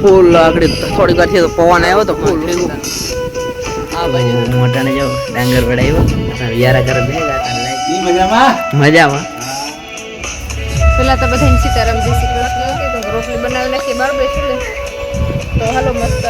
ફૂલ આગળ થોડીક વાર તો પવન આવ્યો તો ફૂલ મોટાને જો ડાંગર પડાવ્યો વિયારા કરે મજામાં? મજામાં. પેલા તો બધા સીતારામ જય શ્રી કૃષ્ણ રોટલી બનાવી નાખી બાર બેસી લે તો હાલો મસ્ત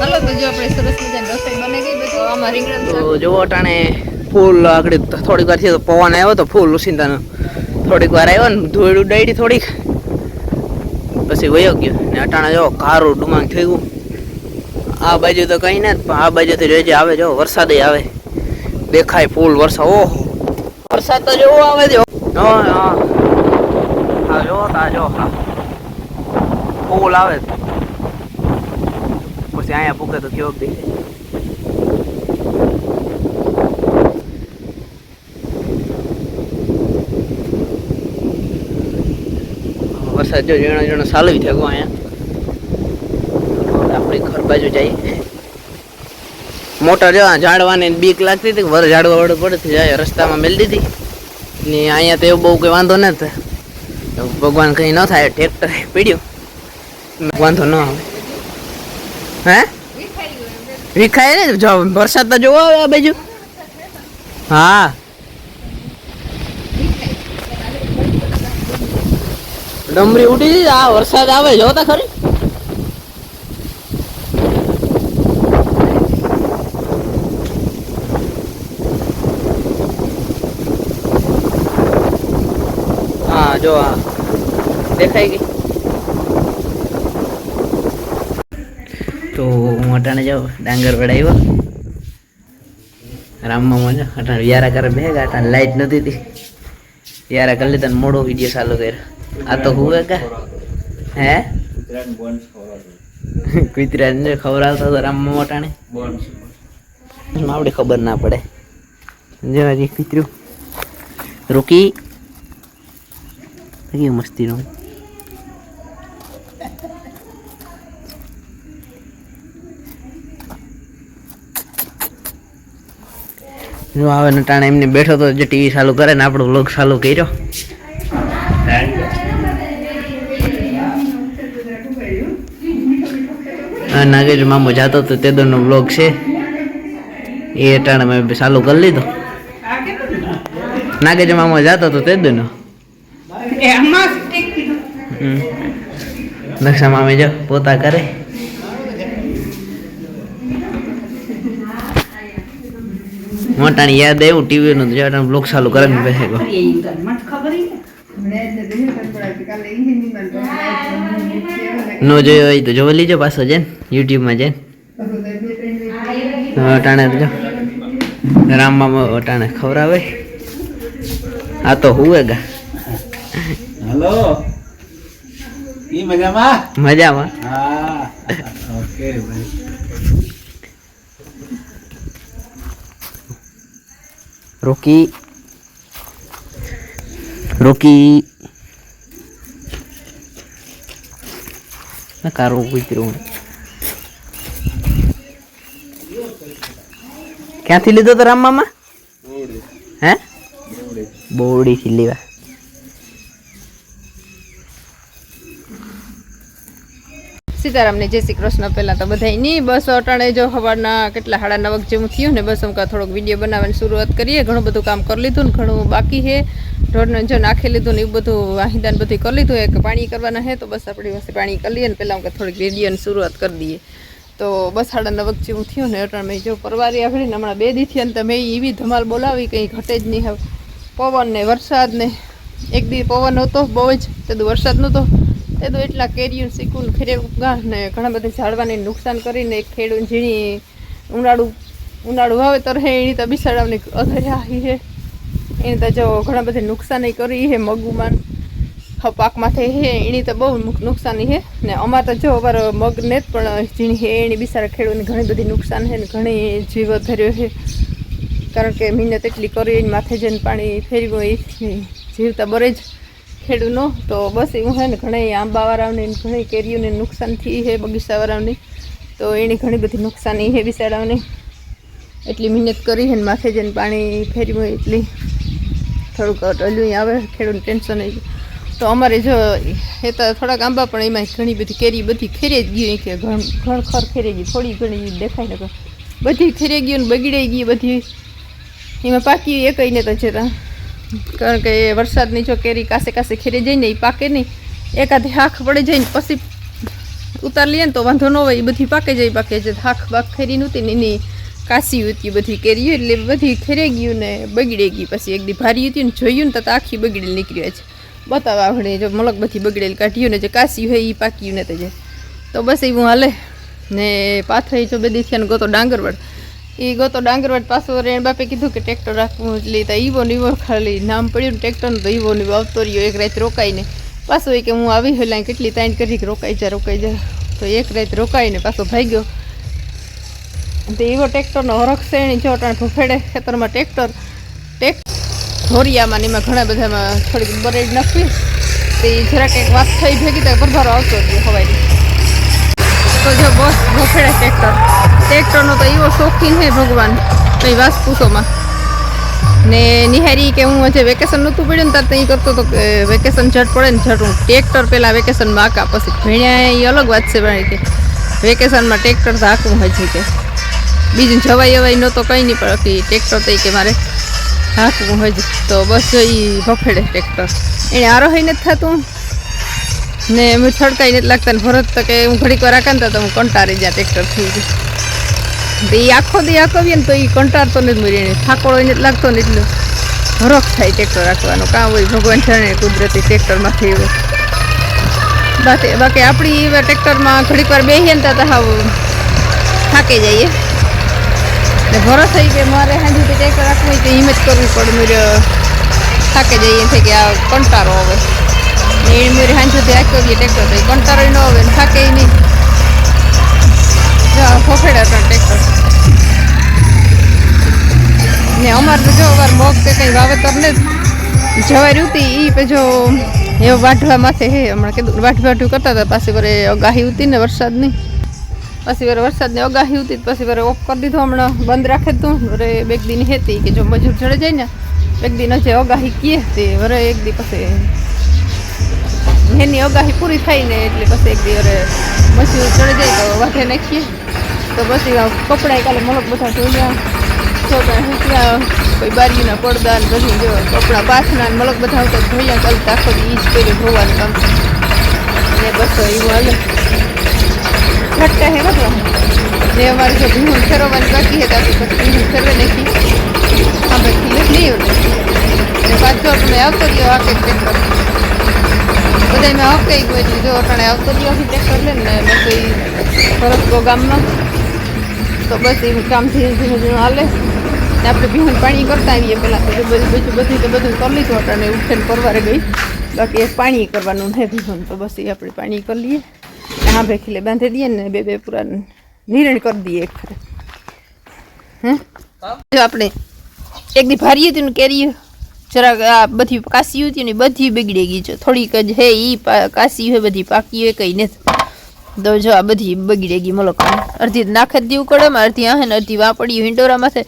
હાલો તો જો આપણે સરસ મજાની રસોઈ બની ગઈ બધું. આમાં રીંગણ તો જુઓ ટાણે ફૂલ આગળ થોડીક વાર તો પવન આવ્યો તો ફૂલ ઉસિંતાનો થોડીક વાર આવ્યો ને ધૂળ ઉડાડી થોડીક. પછી વયો ગયો ને અટાણે જો કારું ડુમાંગ થયું. આ બાજુ તો કઈ ના પણ આ બાજુથી રેજે આવે, જો વરસાદ આવે. દેખાય ફૂલ વરસાદ. ઓહો. વરસાદ તો જેવો આવે જો, હા. જો તા જો ફૂલ આવે. પછી અહીંયા ભૂકે તો કેવો દેખાય વરસાદ જો ઝીણો ઝીણો સાલવી થયો અહીંયા. આપણી ઘર બાજુ જઈએ મોટર જો ઝાડવાની બીક લાગતી હતી વર ઝાડવા વડે પડતી જાય રસ્તામાં મેલી દીધી. ને અહીંયા તો એવું બહુ કંઈ વાંધો ન થાય ભગવાન કંઈ ન થાય ટ્રેક્ટર પીડ્યું. વાંધો ન આવે. હે? વિખાય ને જો વરસાદ તો જોવો આવે આ બાજુ. હા. ડમરી ઉડી આ વરસાદ આવે જોતા ખરી. હા, જો આ દેખાઈ ગઈ. તો હું અટાણે જાઉં, ડાંગર વડાવ્યો રામમાં મજા, અટાણે યારા કરે ભેગા અટાણે લાઈટ નથી હતી. વિયારા કરી લીધા મોડો વીડિયો ચાલુ કર્યો. આ તો કા? હે? કૂતરાને બોન્સ ખવડાવતો. કુતરાને ખવડાવતો હતો રામમાં મોટાણે બોન્સ. ખબર ના પડે. જો હજી કુતરું. રૂકી. કેવી મસ્તીનું જો આવે ને ટાણે એમને બેઠો તો જે ટીવી ચાલુ કરે ને આપણો વ્લોગ ચાલુ કર્યો. નાગેશ મામો જાતો તો તે દોનો બ્લોગ છે. એ અટાણે મેં ચાલુ કરી લીધો. નાગેશ મામો જાતો તો તે દોનો. નકશા મામે જો પોતા કરે. મોટાની યાદ એવું ટીવી નું જો ટાણે બ્લોગ ચાલુ કરે ને બેસે ગયો નો જોયો હોય તો જોવા લીજો પાછો જેન યુટ્યુબમાં જેન. અટાણે જો રામમાં અટાણે ખવડાવે. આ તો હુએ ગા. હલો. ઈ મજામાં? મજામાં. હા. ઓકે ભાઈ. રોકી. રોકી. ના કારો કૂતરું ક્યાંથી લીધો તો રામ મામા? હે? બોડીથી લેવા. સીતારામને, જય શ્રી કૃષ્ણ. પહેલાં તો બધાય નહીં બસ અટાણે જો સવારના કેટલા સાડા નવક જેવું થયું ને, બસ અમકા થોડોક વીડિયો બનાવવાની શરૂઆત કરીએ. ઘણું બધું કામ કરી લીધું ને, ઘણું બાકી છે. ઢોરને જો નાખી લીધું ને, એવું બધું વાહિદાન બધું કરી લીધું. એક પાણી કરવાના છે, તો બસ આપણી પાસે પાણી કરી લઈએ ને, પહેલાં અમકા થોડીક વિડીયોની શરૂઆત કરી દઈએ. તો બસ સાડા નવક જેવું થયું ને, અટાણે મેં જો પરવારી આવીને હમણાં બે દીથી અને મેં એવી ધમાલ બોલાવી, કંઈ ઘટે જ નહીં. હવે પવન ને વરસાદ ને, એક દી પવન હતો બહુ જ, તે વરસાદ નહોતો. તે તો એટલા કેરીઓ શીખું ખેરેગા ને ઘણા બધા ઝાડવાને નુકસાન કરીને એક ખેડૂત ઝીણી ઉનાળું ઉનાળું વાવેતર હે એની તો બિસાડાવની અધર્યા હે એને તો જો ઘણા બધા નુકસાની કરી હે મગુમાં પાક માથે હે એની તો બહુ નુક- નુકસાની હે ને અમારે તો જો અમારો મગ ને જ પણ ઝીણી હે એની બિસારા ખેડૂતને ઘણી બધી નુકસાન હે ને ઘણી જીવ ધર્યો છે. કારણ કે મહેનત એટલી કરી, એની માથે જઈને પાણી ફેરવ્યું એ જીવતા બરે જ. ખેડૂનો. તો બસ એવું છે ને ઘણા આંબાવાળાઓને ઘણી કેરીઓને નુકસાન થઈ છે બગીચાવાળાઓને. તો એની ઘણી બધી નુકસાની છે બિચારાઓને. એટલી મહેનત કરી છે ને માથે જઈને પાણી ફેર્યું હોય એટલી થોડુંક ટલ્યું આવે ખેડૂત ટેન્શન તો અમારે જો એ તો થોડાક આંબા પણ એમાં ઘણી બધી કેરી બધી ખેરે જ ગઈ કે ઘણ ખર ખેરે ગઈ, થોડી ઘણી દેખાય ને બધી ખેરી ગયું ને બગડાઈ ગઈ બધી. એમાં પાકી એ કહીને તો ત્યાં કારણ કે વરસાદની જો કેરી કાસે કાસે ખેરે જઈને એ પાકે નહીં, એકાદી હાખ પડી જાય ને પછી ઉતાર લઈએ ને તો વાંધો ન હોય એ બધી પાકે જાય પાકે છે હાખ બાખ ખેરી નહોતી ને એની કાસી હતી બધી કેરી, એટલે બધી ખેરે ગયું ને બગડી ગઈ પછી. એક દી ભારી હતી ને જોયું ને તો આખી બગડેલી નીકળી છે. બતાવવા આપણે જો મલક બધી બગડેલી કાઢ્યું ને જે કાસી હોય એ પાક્યું ને તો જે. તો બસ એવું હાલે. ને પાથરી જો થયા ને ગોતો ડાંગરવડ. એ ગોતો ડાંગરવાડ પાછો રેણ બાપે કીધું કે ટ્રેક્ટર રાખવું એટલે તો ઈવો નીવો ખાલી નામ પડ્યું ને ટ્રેક્ટરનું તો ઈવો ને આવતો રહ્યો. એક રાત રોકાઈને પાછો એ કે હું આવી હેલા કેટલી તાઈન કરી કે રોકાઈ જા રોકાઈ જા. તો એક રાત રોકાઈને પાછો ભાગ્યો. તો એવો ટ્રેક્ટરનો હરખ શ્રેણી જો અટાણે ફફેડે ખેતરમાં ટ્રેક્ટર ટેક ધોરિયામાં એમાં ઘણા બધામાં થોડીક બરેડ નાખવી. તો જરાક એક વાત થઈ ભેગી તો ભરભારો આવતો રહ્યો હવાઈ. તો જો બસ ભૂફેડે ટ્રેક્ટર. ટ્રેક્ટરનો તો એવો શોખીન હે ભગવાન. તો વાસ પૂછોમાં ને નિહારી કે હું હજે વેકેશન નહોતું પડ્યું ને ત્યારે ત્યાં કરતો હતો કે વેકેશન ઝટ પડે ને ઝટ હું ટ્રેક્ટર પહેલાં વેકેશનમાં આકા, પછી ભણ્યા એ અલગ વાત છે ભાઈ કે. વેકેશનમાં ટ્રેક્ટર તો હાંકવું હજી કે. બીજું જવાય અવાય નહોતો કંઈ નહીં, પણ ટ્રેક્ટર તો કે મારે હાંકવું હજી. તો બસ જો એ ભફેડે ટ્રેક્ટર. એને આરોહી નથી થતું. ને એમ છડકાઈ નથી લાગતા ને ભરત તો કે હું ઘડીક વાર આકાંતા તો હું કંટાળી જ્યાં ટ્રેક્ટર થઈ ગયું તો એ આખો દી આકવીએ ને તો એ કંટાળતો નથી મરી એને થાકોળો નથી લાગતો ને એટલો હરખ થાય ટ્રેક્ટર રાખવાનો. કાં હોય ભગવાન જાણે કુદરતી ટ્રેક્ટરમાંથી એવું. બાકી બાકી આપણી એવા ટ્રેક્ટરમાં ઘડીક વાર બેસીએ ને તો હાવ થાકી જઈએ. એટલે ભરોસ થઈ કે મારે હાજી ટ્રેક્ટર રાખવું હોય તો હિંમત કરવી પડે, મેરે થાકી જઈએ છે કે આ કંટાળો આવે. ને એ મેરે હાંજોથી આખો દી ટ્રેક્ટર તો એ કંટાળો ન આવે ને થાકે નહીં. જો આ ટ્રેક્ટર ને અમારે તો જો અવાર મોગ કે કંઈ વાવેતરને જ જવાય હતી એ પછી એવો વાઢવા માથે હે, હમણાં કીધું વાઢ વાઢું કરતા હતા, પાછી વરે અગાહી હતી ને. વરસાદની પછી વરે વરસાદની અગાહી હતી પછી વરે ઓફ કરી દીધો હમણાં, બંધ રાખે તું. વરે બે દિન હતી કે જો મજૂર ચડે જાય ને, એક દિન હશે અગાહી કીએ તે વરે એક દી પછી એની અગાહી પૂરી થાય ને એટલે પછી એક દી વરે મજૂર ચડે જાય તો વાઢે નાખીએ. તો પછી આ કપડાં કાલે મલક બધા ધોયા. છોકરા હુક્યા કોઈ બારીના પડદા ને બધું જો કપડાં પાથના મલક બધા આવતા ધોયા કાલે આખો ઈ જ કર્યું ધોવાનું કામ. ને બસ એવું હાલે. ઘટતા હે બધું? ને અમારે જો ભીહું ફેરવવાની બાકી હતા તો પછી ભીહું ફેરવે નાખી ભાઈ ખીલે નહીં ને પાછો તમે આવતો રહ્યો કંઈક ટ્રેક્ટર બધા મેં ગયો એટલે જો અટાણે આવતો રહ્યો ટ્રેક્ટર લે ને બસ એ ફરસગો ગામમાં તો બસ એવું કામ ધીરે ધીમે ધીમે હાલે. ને આપણે ભીહું પાણી કરતા આવીએ પહેલાં તો બધું બધું બધું તો બધું કરી લીધું હતું અને ઉઠેલ પરવારે ગઈ. બાકી એક પાણી કરવાનું છે ભીહું તો બસ એ આપણે પાણી કરી લઈએ. હા ભાઈ ખીલે બાંધી દઈએ ને બે બે પૂરા નિરણ કરી દઈએ એક હે જો આપણે એક દી ભારી હતી ને કેરી જરાક આ બધી કાસી હતી ને બધી બગડી ગઈ છે. થોડીક જ હે એ કાસી હોય બધી પાકી હોય કંઈ નથી. તો જો આ બધી બગડી ગઈ મલક અડધી નાખે દીવું કડમ અડધી આહે ને અડધી વાપડી હિંડોરા માથે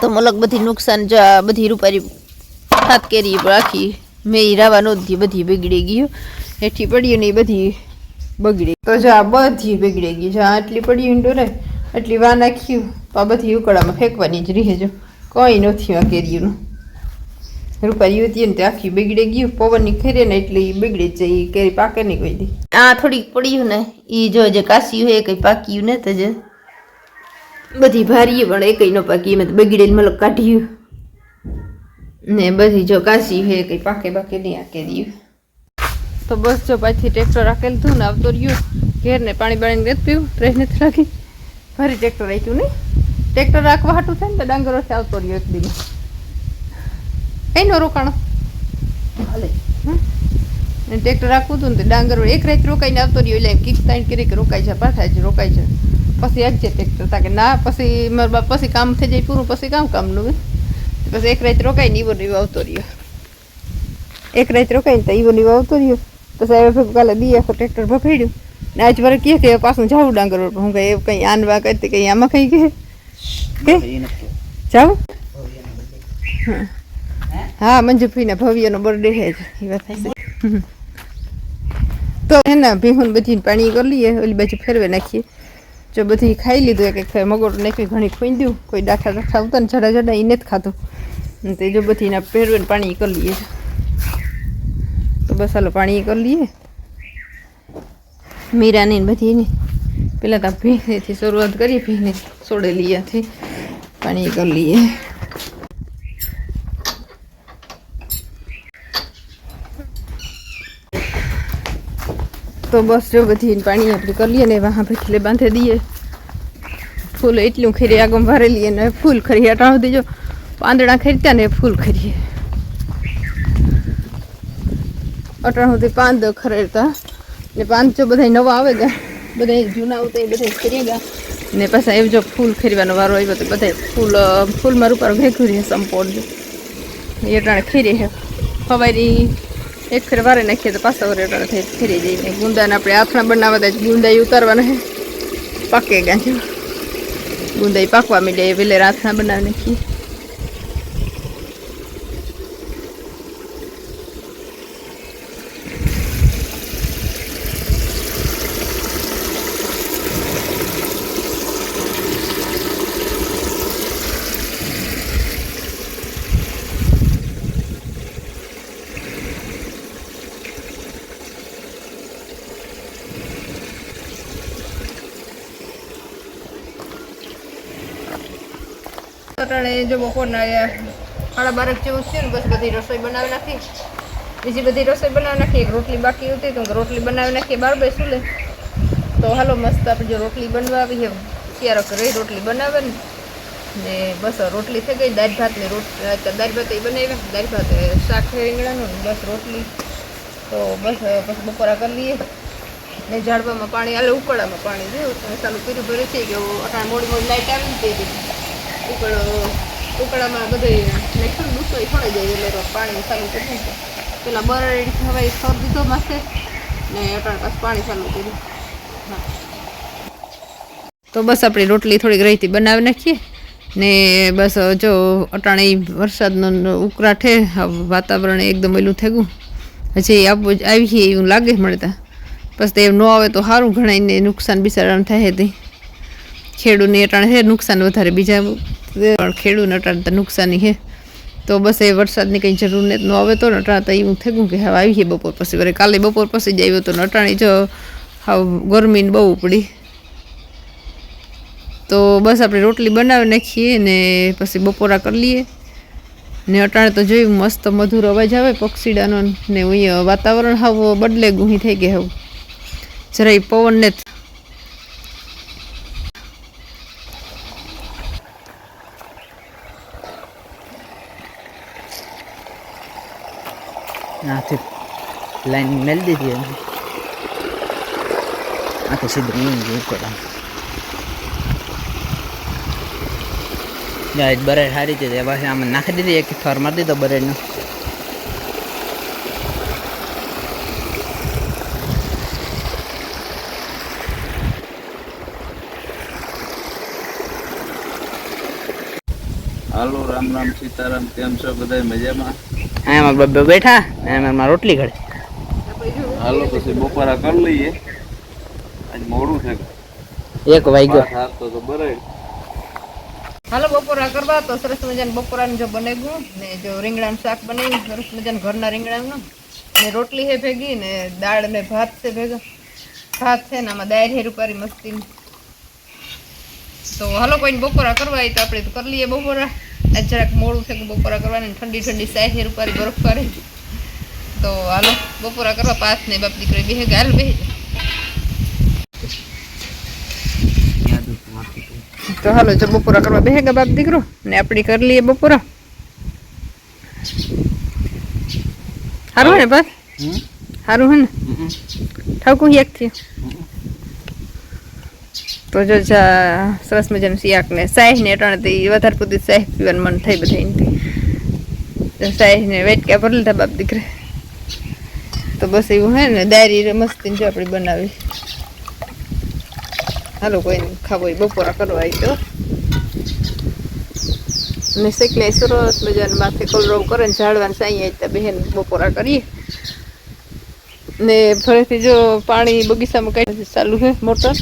તો મલક બધી નુકસાન જો આ બધી રૂપારી હાથ કેરી આખી મેં રાવા નહોતી બધી બગડી ગયું હેઠી પડ્યું ને બધી બગડી તો જો આ બધી બગડી ગઈ જો આટલી પડી હિંડોરે આટલી વા નાખ્યું તો આ બધી ઉકળામાં ફેંકવાની જ રહે જો કંઈ નથી આ કેરીનું. રૂપારી હતી ને તે આખી બગડી ગયું પવનની ખેરે ને એટલે એ બગડી જ જાય કેરી પાકે નહીં કોઈ દી. આ થોડીક પડ્યું ને એ જો જે કાશ્યું હોય એ કંઈ પાક્યું ને તો જે. બધી ભારી પણ એ કંઈ ન પાકી એમાં બગડી બગડેલ મતલબ કાઢ્યું. ને બધી જો કાશી હોય એ કંઈ પાકે પાકે નહીં આકે કેરી તો બસ જો પાછી ટ્રેક્ટર રાખેલું હતું ને આવતો રહ્યો. ઘેર ને પાણી બાણી નથી પીવું ટ્રેન નથી રાખી ફરી ટ્રેક્ટર રાખ્યું નહીં. ટ્રેક્ટર રાખવા હાટું થાય ને તો ડાંગર વર્ષે આવતો રહ્યો એક દિન. એનો રોકાણો. હાલે. ભલે ને ટ્રેક્ટર રાખવું હતું ને તો ડાંગર એક રાત રોકાઈને આવતો રહ્યો એટલે કીક તાણ કરી કે રોકાઈ જાય પાછા જ રોકાઈ જાય પછી એકજે ટ્રેક્ટર તા કે ના પછી મારા બાપ પછી કામ થઈ જાય પૂરું પછી કામ કામનું પછી એક રાત રોકાઈને ઈવો ને ઈવો આવતો રહ્યો. એક રાત રોકાઈને તો ઈવો ને આવતો રહ્યો. પછી ભેગું કાલે બી આખો ટ્રેક્ટર ભફેડ્યું ને આજ વરે કહે કે પાછું જાવું ડાંગર. હું કઈ કંઈ આનવા કરતી કંઈ આમાં કંઈ કે જાઉં? જાવ હા. હા મંજુભાઈના ભવ્યનો બર્થડે છે. એ વાત થાય તો એના ભેહું બધી પાણી કરી લઈએ, ઓલી બાજુ ફેરવે નાખીએ. જો બધી ખાઈ લીધું એક એક મગોટ નાખી ઘણી ખોઈ દઉં કોઈ ડાખા ડાખા આવતા ને જડા જડા એને જ ખાતું તે જો બધી એના ફેરવે પાણી કરી લઈએ. તો બસ હાલો પાણી કરી લઈએ. મીરાની બધી એની પેલા તો ભીનેથી શરૂઆત કરી ભીને છોડેલી ત્યાંથી પાણી કરી લઈએ. તો બસ જો બધી પાણી આપણે કરી લઈએ ને વહાં ખીલે બાંધી દઈએ. ફૂલ એટલું ખીરી આગમ ભરેલી ને ફૂલ ખરી અટાણ દેજો પાંદડા ખરીદ્યા ને ફૂલ ખરીએ. અટાણ સુધી પાંદ ખરેડતા ને પાંદ જો બધા નવા આવે ગયા. બધા જૂના આવતા એ બધા ખરી ગયા. ને પાછા એવું જો ફૂલ ખરીવાનો વારો આવ્યો તો બધા ફૂલ ફૂલમાં રૂપારો ભેગું રહે સંપોડ એ અટાણે ખીરી હે હવારી એક ફેર વારે નાખીએ તો પાછા અટાણે થઈ ફેરી જઈને ગુંદાને આપણે આથણા બનાવવા જ ગુંદાઈ ઉતારવાના છે. પાકે છે ગુંદાઈ પાકવા માંડ્યા એ વેલે આથણા બનાવી નાખીએ. અટાણે જો બપોરના સાડા બારક જેવું છે ને બસ બધી રસોઈ બનાવી નાખી. બીજી બધી રસોઈ બનાવી નાખી, એક રોટલી બાકી હતી, તો રોટલી બનાવી નાખીએ બાર બેસું લે તો હાલો મસ્ત આપણે જો રોટલી બનવા આવી ક્યારેક રહી રોટલી બનાવે ને. ને બસ રોટલી થઈ ગઈ, દાળ ભાતની રોટ દાળ ભાત એ બનાવ્યા. દાળ ભાત શાક રીંગણાનું બસ રોટલી. તો બસ બસ બપોરા કરી લઈએ. ને ઝાડવામાં પાણી આલે ઉકળામાં પાણી રહ્યું ચાલુ કર્યું ભરે છે. કે અટાણ મોડી મોડી લાઈટ આવી ને તે ઉકળો, ઉકળામાં બધે નાખ્યું ડૂસો ખોડાઈ જાય એટલે પાણી ચાલુ કરી પેલા બરડ હવે સર દીધો માસે ને અટાણ પાછું પાણી ચાલુ કર્યું. તો બસ આપણી રોટલી થોડીક રહીતી બનાવી નાખીએ, ને બસ જો અટાણે વરસાદનો ઉકરાઠે વાતાવરણ એકદમ એલું થઈ ગયું. હજી આપવું આવી એવું લાગે મળતા. બસ તે ન આવે તો સારું ઘણાઈને નુકસાન બિચારાને થાય તે. ખેડૂને અટાણે છે નુકસાન વધારે. બીજા ખેડૂને અટાણે તો નુકસાની છે તો બસ એ વરસાદની કંઈ જરૂર ને ન આવે તો ને તો એવું થઈ ગયું કે હવે આવી બપોર પછી. વળી કાલે બપોર પછી જ આવ્યો તો નટાણી જો હાવ ગરમીને બહુ પડી તો બસ આપણે રોટલી બનાવી નાખીએ ને પછી બપોરા કરી લઈએ. ને અટાણે તો જોયું મસ્ત મધુર અવાજ આવે પક્ષીડાનો ને વાતાવરણ હાવ બદલે ગુહી થઈ ગઈ હવું. જરાય પવનને જ આથી લાઈન મેલ દીધી આખી સીધું ગયું ઉકળા આજ બરેડ સારી હતી પછી આમાં નાખી દીધી એક થર મારી દીધો બરેડનો હાલો રામ રામ સીતારામ કેમ છો બધા મજામાં એમાં બબ્બે બેઠા એમાં રોટલી ઘડે હાલો પછી બપોરા કરી લઈએ. આજ મોડું છે. એક વાગ્યો. સાત તો તો બરાબર. હાલો બપોરા કરવા. તો સરસ મજાનું બપોરાનું જો બનાવ્યું ને જો રીંગણાનું શાક બનાવ્યું. સરસ મજાનું ઘરના રીંગણાનું. ને રોટલી હે ભેગી ને દાળ ને ભાત છે ભેગા. ભાત છે ને આમાં દાળ હેરું કરી મસ્તી તો હાલો કોઈને બપોરા કરવા હોય તો આપણે તો કરી લઈએ બપોરા. આજ જરાક મોડું છે કે બપોરા કરવાની. ઠંડી ઠંડી સાહેર ઉપર બરફ કરે તો હાલો બપોરા કરવા પાસ ને બાપ દીકરો બે ગાલ બે તો હાલો જો બપોરા કરવા બે ગયા બાપ દીકરો ને આપણી કરી લઈએ બપોરા. સારું હે ને બસ સારું હે ને? ઠાકું એક થયું. તો જો સરસ મજાનું શિયાક ને સાહેબ ને અટાણે વધારે પૂરતી સાહેબ પીવાનું મન થઈ બધા સાહેબ ને વેટ ક્યાં ભરી લીધા બાપ દીકરે. તો બસ એવું હે ને, ડાયરી મસ્તી જો આપણે બનાવી. હાલો કોઈ ખાવો બપોરા કરવા આવી તો ને શેકલે સરસ મજાને માથે કલરવ કરે ને ઝાડવાને સાંઈ ત્યાં બહેન બપોરા કરીએ. ને ફરીથી જો પાણી બગીચામાં કઈ ચાલુ છે મોટર.